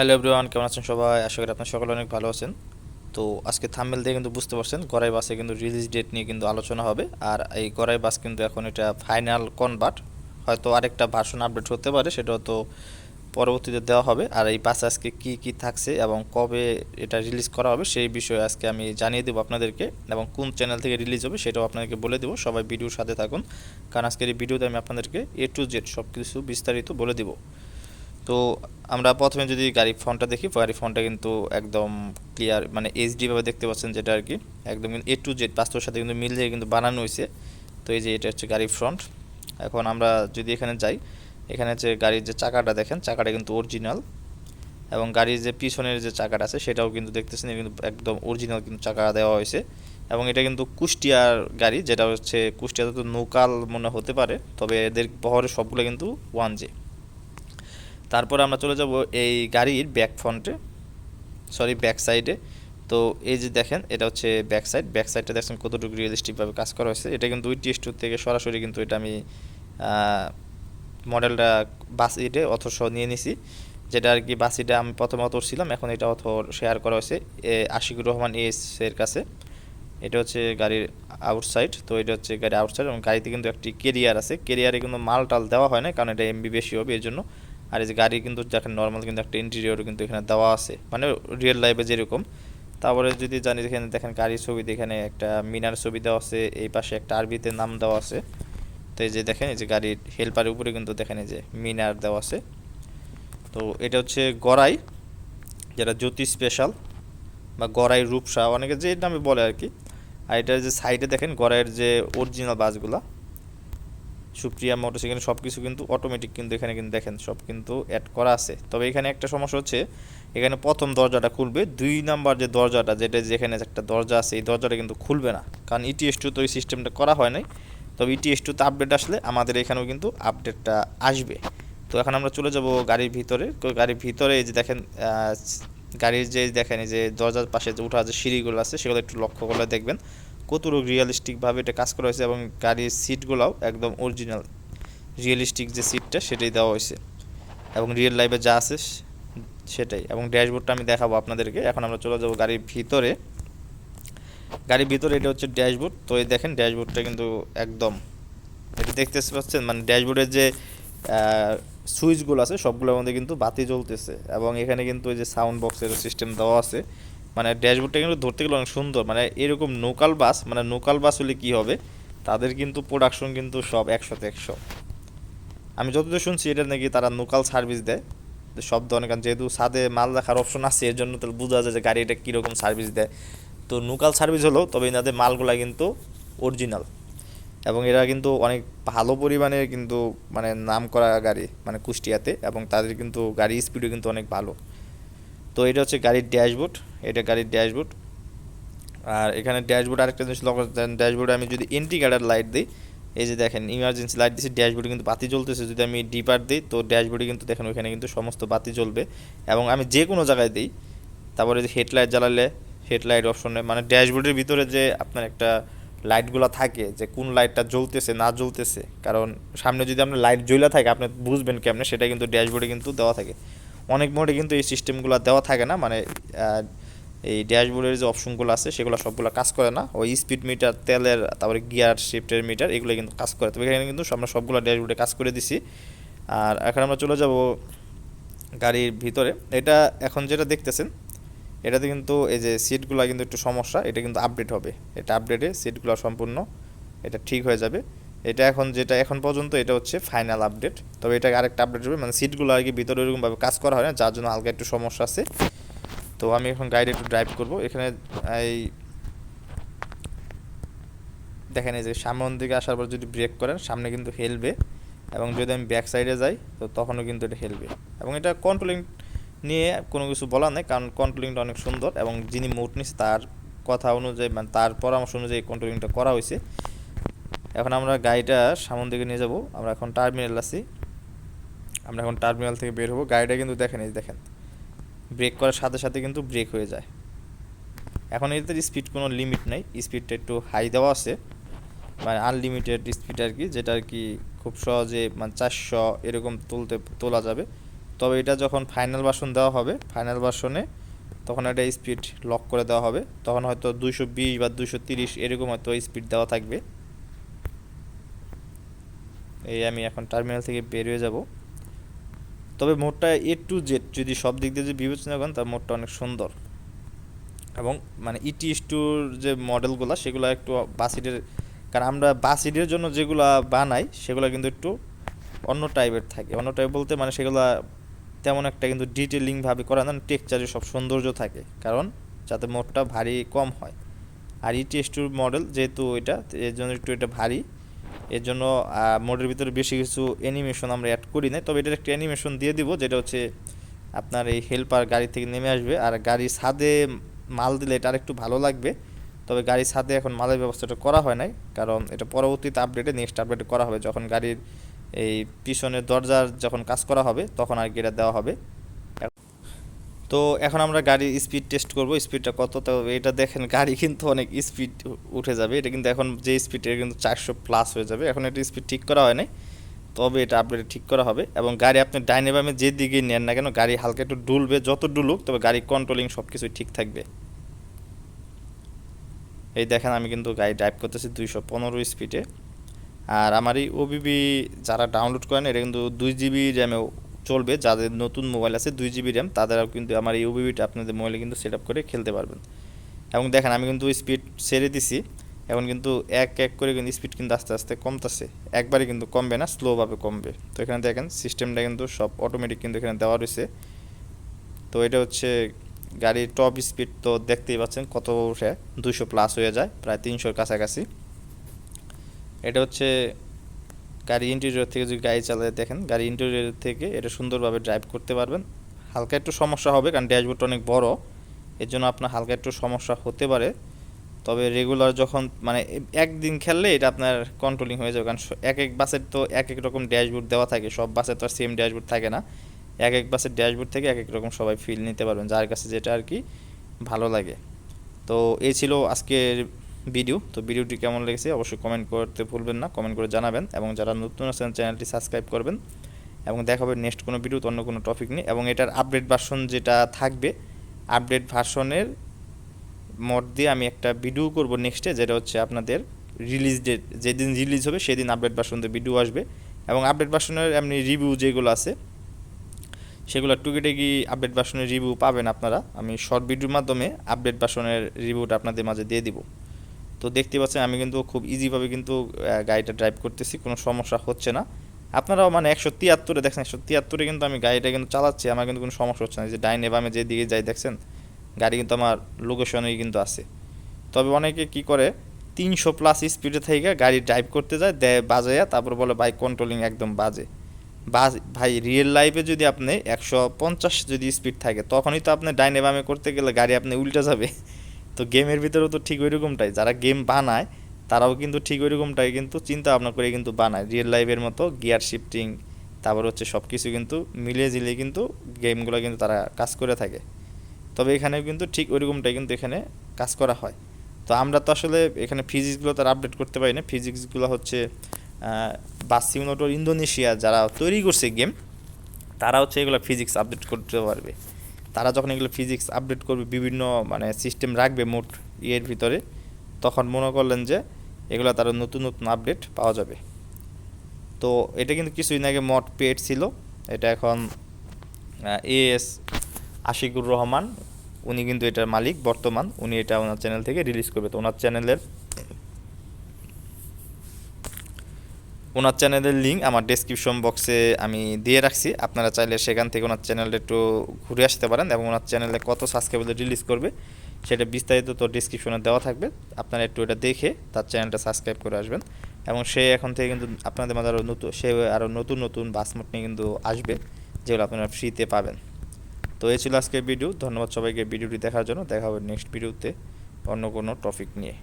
Hello everyone, কেমন আছেন সবাই? আশা করি আপনার সকলে অনেক ভালো আছেন। তো আজকে থাম্বেল দিয়ে কিন্তু বুঝতে পারছেন, গড়াই বাসে কিন্তু রিলিজ ডেট নিয়ে কিন্তু আলোচনা হবে। আর এই গড়াই বাস কিন্তু এখন এটা ফাইনাল কনভার্ট হয়তো আরেকটা ভার্সন আপডেট হতে পারে সেটা হয়তো পরবর্তীতে দেওয়া হবে। আর এই বাসে আজকে কি কি থাকছে এবং কবে এটা রিলিজ করা হবে, সেই বিষয়ে আজকে আমি জানিয়ে দেবো আপনাদেরকে এবং কোন চ্যানেল থেকে রিলিজ হবে সেটাও আপনাদেরকে বলে দেবো। সবাই ভিডিওর সাথে থাকুন, কারণ আজকের এই ভিডিওতে আমি আপনাদেরকে এ টু জেড সব কিছু বিস্তারিত বলে দেবো। তো আমরা প্রথমে যদি গাড়ি ফোনটা দেখি গাড়ি ফোনটা কিন্তু একদম ক্লিয়ার মানে এইচডি ভাবে দেখতে পাচ্ছেন যেটা আর কি একদম এ টু জেড বাস্তবের সাথে কিন্তু মিলিয়ে কিন্তু বানানো হয়েছে তো এই যে এটা হচ্ছে গাড়ির ফ্রন্ট এখন আমরা যদি এখানে যাই, এখানে যে গাড়ির যে চাকাটা দেখেন, চাকাটা কিন্তু অরিজিনাল এবং গাড়ির যে পিছনের যে চাকাটা আছে, সেটাও কিন্তু দেখতেছেন কিন্তু একদম অরিজিনাল কিন্তু চাকা দেওয়া হয়েছে এবং এটা কিন্তু কুষ্টিয়ার গাড়ি, যেটা হচ্ছে কুষ্টিয়াতে তো নৌকাল মনে হতে পারে, তবে এদের বহরের সবগুলো কিন্তু ওয়ান জে তারপরে আমরা চলে যাব এই গাড়ির ব্যাক ফ্রন্টে সরি ব্যাক সাইডে তো এই যে দেখেন, এটা হচ্ছে ব্যাক সাইড ব্যাক সাইডটা দেখছেন কতটুকু রিয়েলিস্টিকভাবে কাজ করা হয়েছে। এটা কিন্তু দুইটি স্টোর থেকে সরাসরি কিন্তু এটা আমি মডেলটা বাসিটে অথচ নিয়ে নিছি। যেটা আর কি বাসিটা আমি প্রথমে অথর ছিলাম, এখন এটা অথর শেয়ার করা হয়েছে এ আশিকুর রহমান এস এর কাছে। এটা হচ্ছে গাড়ির আউটসাইড তো এটা হচ্ছে গাড়ির আউটসাইড এবং গাড়িতে কিন্তু একটি কেরিয়ার আছে। কেরিয়ারে কিন্তু মাল টাল দেওয়া হয় না, কারণ এটা এমবি বেশি হবে এর জন্য আর এই যে গাড়ি কিন্তু দেখেন নর্মাল কিন্তু একটা ইন্টেরিয়র কিন্তু এখানে দেওয়া আছে। মানে রিয়েল লাইফে যেরকম। তারপরে যদি জানি এখানে দেখেন গাড়ির ছবি এখানে একটা মিনার ছবি দেওয়া আছে, এই পাশে একটা আরবিতে নাম দেওয়া আছে। তো এই যে দেখেন, এই যে গাড়ির হেল্পারের উপরে কিন্তু দেখেন এই যে মিনার দেওয়া আছে। তো এটা হচ্ছে গড়াই, যেটা জ্যোতি স্পেশাল বা গড়াই রূপসা, অনেকে যে নামে বলে আর কি। আর এটার যে সাইডে দেখেন গড়াইয়ের যে অরিজিনাল বাসগুলা। সুপ্রিয়া মোটরস এখানে সব কিছু কিন্তু অটোমেটিক কিন্তু এখানে কিন্তু দেখেন, সব কিন্তু অ্যাড করা আছে। তবে এখানে একটা সমস্যা হচ্ছে, এখানে প্রথম দরজাটা খুলবে, দুই নাম্বার যে দরজাটা, যেটা যেখানে একটা দরজা আছে, এই দরজাটা কিন্তু খুলবে না। কারণ ইটিএস টু তো এই সিস্টেমটা করা হয় নাই। তবে ইটিএস টুতে আপডেট আসলে আমাদের এখানেও কিন্তু আপডেটটা আসবে। তো এখন আমরা চলে যাব গাড়ির ভিতরে। তো গাড়ির ভিতরে এই যে দেখেন গাড়ির যে দেখেন যে দরজার পাশে যে উঠা যে সিঁড়িগুলো আছে, সেগুলো একটু লক্ষ্য করলে দেখবেন। কতটুকু রিয়েলিস্টিকভাবে এটা কাজ করা হয়েছে এবং গাড়ির সিটগুলোও একদম অরিজিনাল রিয়েলিস্টিক যে সিটটা সেটাই দেওয়া হয়েছে। এবং রিয়েল লাইফে যা আছে সেটাই। এবং ড্যাশবোর্ডটা আমি দেখাবো আপনাদেরকে। এখন আমরা চলে যাব গাড়ির ভিতরে। গাড়ির ভিতরে এটা হচ্ছে ড্যাশবোর্ড। তো এই দেখেন, ড্যাশবোর্ডটা কিন্তু একদম এটা দেখতে পাচ্ছেন মানে ড্যাশবোর্ডের যে সুইচগুলো আছে, সবগুলোর মধ্যে কিন্তু বাতি জ্বলতেছে। এবং এখানে কিন্তু ওই যে সাউন্ড বক্সের সিস্টেম দেওয়া আছে। মানে ড্যাশবোর্ডটা কিন্তু ধরতে গেলে অনেক সুন্দর। মানে এরকম নোকাল বাস মানে নোকাল বাস হলে কী হবে? তাদের কিন্তু প্রোডাকশন কিন্তু সব একশোতে একশো। আমি যতদূর শুনছি, এটা নাকি তারা নোকাল সার্ভিস দেয়। তো সব ধরনের, কারণ যেহেতু সাদে মাল রাখার অপশন আছে এর জন্য তাহলে বোঝা যায় যে গাড়ি এটা কীরকম সার্ভিস দেয়। তো নোকাল সার্ভিস হলেও তবে এনাদের মালগুলা কিন্তু অরিজিনাল এবং এরা কিন্তু অনেক ভালো পরিমাণে কিন্তু মানে নাম করা গাড়ি মানে কুষ্টিয়াতে, এবং তাদের কিন্তু গাড়ি স্পিডও কিন্তু অনেক ভালো। তো এটা হচ্ছে গাড়ির ড্যাশবোর্ড। এটা গাড়ির ড্যাশবোর্ড। আর এখানে ড্যাশবোর্ড আরেকটা জিনিস লক্ষ্য ড্যাশবোর্ডে আমি যদি ইন্ডিকেটার লাইট দিই, এই যে দেখেন ইমার্জেন্সি লাইট দিচ্ছি ড্যাশবোর্ডে কিন্তু বাতি জ্বলতেছে, যদি আমি ডিপার দিই, তো ড্যাশবোর্ডে কিন্তু দেখেন ওইখানে কিন্তু সমস্ত বাতি জ্বলবে। এবং আমি যে কোনো জায়গায় দিই, তারপরে যে হেডলাইট জ্বালালে হেডলাইট অপশনে মানে ড্যাশবোর্ডের ভিতরে যে আপনার একটা লাইটগুলো থাকে, যে কোন লাইটটা জ্বলতেছে, না জ্বলতেছে, কারণ সামনে যদি আপনার লাইট জ্বলা থাকে, আপনি বুঝবেন কেমনে, সেটা কিন্তু ড্যাশবোর্ডে কিন্তু দেওয়া থাকে। অনেক মোডে কিন্তু এই সিস্টেমগুলো দেওয়া থাকে না মানে এই ড্যাশবোর্ডের যে অপশনগুলো আছে, সেগুলো সবগুলো কাজ করে না। ওই স্পিড মিটার তেলের, তারপরে গিয়ার শিফটের মিটার এগুলো কিন্তু কাজ করে। তবে এখানে কিন্তু আমরা সবগুলো ড্যাশবোর্ডে কাজ করে দিছি। আর এখন আমরা চলে যাব গাড়ির ভিতরে। এটা এখন যেটা দেখতেছেন, এটাতে কিন্তু এই যে সিটগুলো কিন্তু একটু সমস্যা, এটা কিন্তু আপডেট হবে। এটা আপডেটে সিটগুলো সম্পূর্ণ এটা ঠিক হয়ে যাবে। এটা এখন যেটা এখন পর্যন্ত, এটা হচ্ছে ফাইনাল আপডেট তবে এটা আরেকটা আপডেট হবে মানে সিটগুলো আর কি ভিতরে ওরকমভাবে কাজ করা হয় না, যার জন্য হালকা একটু সমস্যা আছে। তো আমি এখন গাড়ি একটু ড্রাইভ করব। এখানে এই দেখেন এই যে সামনের দিকে আসার পর যদি ব্রেক করেন, সামনে কিন্তু হেলবে এবং যদি আমি ব্যাক সাইডে যাই, তো তখনও কিন্তু এটা হেলবে। এবং এটা কন্ট্রোলিং নিয়ে কোনো কিছু বলার নেই, কারণ কন্ট্রোলিংটা অনেক সুন্দর এবং যিনি মোট নিচ্ছে তার কথা অনুযায়ী মানে তার পরামর্শ অনুযায়ী কন্ট্রোলিংটা করা হয়েছে। এখন আমরা গাড়িটা সামন দিকে নিয়ে যাব। আমরা এখন টার্মিনাল আছি। আমরা এখন টার্মিনাল থেকে বের হব। গাড়িটা কিন্তু দেখেন, এই দেখেন। ব্রেক করার সাথে সাথে কিন্তু ব্রেক হয়ে যায়। এখন এটাতে স্পিড কোনো লিমিট নেই স্পিডটা একটু হাই দেওয়া আছে। মানে আনলিমিটেড স্পিড আর কি, যেটা আর কি খুব সহজে মানে চারশো এরকম তুলতে, তোলা যাবে। তবে এটা যখন ফাইনাল বাসন দেওয়া হবে ফাইনাল ভার্সনে তখন এটা স্পিড লক করে দেওয়া হবে। তখন হয়তো দুইশো বিশ বা দুইশো তিরিশ এরকম হয়তো স্পিড দেওয়া থাকবে। এই আমি এখন টার্মিনাল থেকে বের হয়ে যাব। তবে মোডটা এ টু জেড যদি সব দিক দিয়ে যদি বিবেচনা করেন, তার মোডটা অনেক সুন্দর। এবং মানে ইটি টুর যে মডেলগুলো, সেগুলো একটু বাসিডের কারণ আমরা বাসিডের জন্য যেগুলো বানাই, সেগুলো কিন্তু একটু অন্য টাইপের থাকে। অন্য টাইপ বলতে মানে সেগুলো তেমন একটা কিন্তু ডিটেলিংভাবে করা না টেক্সচারে সব সৌন্দর্য থাকে, কারণ যাতে মোডটা ভারী কম হয়। আর ইটি টুর মডেল যেহেতু এটা এর জন্য একটু এটা ভারী। এর জন্য মোডের ভিতরে বেশি কিছু অ্যানিমেশন আমরা অ্যাড করি না তবে এটার একটা অ্যানিমেশন দিয়ে দিব, যেটা হচ্ছে আপনার এই হেল্পার গাড়ি থেকে নেমে আসবে। আর গাড়ির ছাদে মাল দিলে এটা আরেকটু ভালো লাগবে। তবে গাড়ির ছাদে এখন মালের ব্যবস্থাটা করা হয় নাই, কারণ এটা পরবর্তীতে আপডেটে নেক্সট আপডেটে করা হবে। যখন গাড়ির এই পিছনের দরজার যখন কাজ করা হবে, তখন আর কি এটা দেওয়া হবে। তো এখন আমরা গাড়ির স্পিড টেস্ট করব স্পিডটা কত তো এটা দেখেন গাড়ি কিন্তু অনেক স্পিড উঠে যাবে, এটা কিন্তু এখন যে স্পিড এটা কিন্তু চারশো প্লাস হয়ে যাবে, এখন এটা স্পিড ঠিক করা হয় নাই, তবে এটা আপডেটে ঠিক করা হবে এবং গাড়ি আপনি ডাইনে বামে যে দিকে নেন না কেন, গাড়ি হালকা একটু ডুলবে, যত ডুলুক তবে গাড়ি কন্ট্রোলিং সব কিছুই ঠিক থাকবে। এই দেখেন আমি কিন্তু গাড়ি ড্রাইভ করতেছি দুইশো পনেরো স্পিডে আর আমার এই ওবিবি যারা ডাউনলোড করেন, এটা কিন্তু দুই জিবি র্যামেও চলবে, যাদের নতুন মোবাইল আছে, দুই জিবি র্যাম তাদেরও কিন্তু আমার এই ওবিবিটা আপনাদের মোবাইলে কিন্তু সেট আপ করে খেলতে পারবেন। এবং দেখেন, আমি কিন্তু স্পিড ছেড়ে দিছি, এখন কিন্তু এক এক করে কিন্তু স্পিড কিন্তু আস্তে আস্তে কমতেছে। একবারে কিন্তু কমবে না স্লোভাবে কমবে। তো এখানে দেখেন সিস্টেমটা কিন্তু সব অটোমেটিক কিন্তু এখানে দেওয়া রয়েছে। তো এটা হচ্ছে গাড়ির টপ স্পিড তো দেখতেই পাচ্ছেন কত উঠে দুশো প্লাস হয়ে যায়, প্রায় তিনশোর কাছাকাছি। এটা হচ্ছে গাড়ি ইন্টেরিয়র থেকে যদি গাড়ি চালাতে দেখেন, গাড়ি ইন্টেরিয়র থেকে এটা সুন্দরভাবে ড্রাইভ করতে পারবেন। হালকা একটু সমস্যা হবে, কারণ ড্যাশবোর্ডটা অনেক বড়। এর জন্য আপনার হালকা একটু সমস্যা হতে পারে। তবে রেগুলার যখন মানে একদিন খেললে এটা আপনার কন্ট্রোলিং হয়ে যাবে। কারণ এক এক বাসের তো এক এক রকম ড্যাশবোর্ড দেওয়া থাকে। সব বাসের তো আর সেম ড্যাশবোর্ড থাকে না। এক এক বাসের ড্যাশবোর্ড থেকে এক এক রকম সবাই ফিল নিতে পারবেন। যার কাছে যেটা আর কি ভালো লাগে। তো এই ছিল আজকের ভিডিও। তো ভিডিওটি কেমন লেগেছে অবশ্যই কমেন্ট করতে ভুলবেন না। কমেন্ট করে জানাবেন এবং যারা নতুন আছেন চ্যানেলটি সাবস্ক্রাইব করবেন। এবং দেখা হবে নেক্সট কোনো ভিডিও অন্য কোনো টপিক নিয়ে। এবং এটার আপডেট ভার্সন যেটা থাকবে আপডেট ভার্সনের মোড দিয়ে আমি একটা ভিডিও করব নেক্সটে যেটা হচ্ছে আপনাদের রিলিজ ডেট যেদিন রিলিজ হবে সেদিন আপডেট ভার্সন দিয়ে ভিডিও আসবে। এবং আপডেট ভার্সনের এমনি রিভিউ যেগুলো আছে, সেগুলো টুকিটাকি আপডেট ভার্সনের রিভিউ পাবেন আপনারা। আমি শর্ট ভিডিওর মাধ্যমে আপডেট ভার্সনের রিভিউটা আপনাদের মাঝে দিয়ে দিব। তো দেখতে পাচ্ছেন আমি কিন্তু খুব ইজিভাবে কিন্তু গাড়িটা ড্রাইভ করতেছি, কোনো সমস্যা হচ্ছে না। আপনারাও মানে একশো তিয়াত্তরে দেখছেন একশো তিয়াত্তরে কিন্তু আমি গাড়িটা কিন্তু চালাচ্ছি, আমার কিন্তু কোনো সমস্যা হচ্ছে না। যে ডাইনে বামে যেদিকে যাই দেখছেন, গাড়ি কিন্তু আমার লোকেশনেই কিন্তু আছে। তবে অনেকে কি করে, তিনশো প্লাস স্পিডে থেকে গাড়ি ড্রাইভ করতে যায়, দেয় বাজাইয়া, তারপর বলে বাইক কন্ট্রোলিং একদম বাজে। বাজ, ভাই রিয়েল লাইফে যদি আপনি একশো পঞ্চাশ যদি স্পিড থাকে, তখনই তো আপনি ডাইনে বামে করতে গেলে গাড়ি আপনি উল্টে যাবে। তো গেমের ভিতরেও তো ঠিক ওই রকমটাই যারা গেম বানায়, তারাও কিন্তু ঠিক ওই রকমটাই কিন্তু চিন্তা ভাবনা করে কিন্তু বানায়। রিয়েল লাইফের মতো গিয়ার শিফটিং তারপর হচ্ছে সব কিছু কিন্তু মিলিয়ে জিলিয়ে কিন্তু গেমগুলো কিন্তু তারা কাজ করে থাকে। তবে এখানেও কিন্তু ঠিক ওইরকমটাই কিন্তু এখানে কাজ করা হয়। তো আমরা তো আসলে এখানে ফিজিক্সগুলো তার আপডেট করতে পারি না। ফিজিক্সগুলো হচ্ছে বাস সিমুলেটর ইন্দোনেশিয়া যারা তৈরি করছে গেম তারা হচ্ছে এগুলো ফিজিক্স আপডেট করতে পারবে। তারা যখন এগুলো ফিজিক্স আপডেট করবে, বিভিন্ন মানে সিস্টেম রাখবে মোট ইয়ের ভিতরে, তখন মনে করলেন যে এগুলো তারা নতুন নতুন আপডেট পাওয়া যাবে। তো এটা কিন্তু কিছুদিন আগে মট পেড ছিল। এটা এখন এএস আশিকুর রহমান, উনি কিন্তু এটার মালিক বর্তমান। উনি এটা ওনার চ্যানেল থেকে রিলিজ করবে। তো ওনার চ্যানেলের ওনার চ্যানেলের লিঙ্ক আমার ডেসক্রিপশন বক্সে আমি দিয়ে রাখছি। আপনারা চাইলে সেখান থেকে ওনার চ্যানেলটা একটু ঘুরে আসতে পারেন এবং ওনার চ্যানেলে কত সাবস্ক্রাইবার রিলিজ করবে সেটা বিস্তারিত তো ডিসক্রিপশনে দেওয়া থাকবে। আপনারা একটু এটা দেখে তার চ্যানেলটা সাবস্ক্রাইব করে আসবেন এবং সে এখন থেকে কিন্তু আপনাদের মাঝে আরও নতুন সে আরও নতুন নতুন বাসমোট নিয়ে কিন্তু আসবে যেগুলো আপনারা ফ্রিতে পাবেন। তো এই ছিল আজকের ভিডিও ধন্যবাদ সবাইকে ভিডিওটি দেখার জন্য। দেখা হবে নেক্সট ভিডিওতে অন্য কোনো টপিক নিয়ে।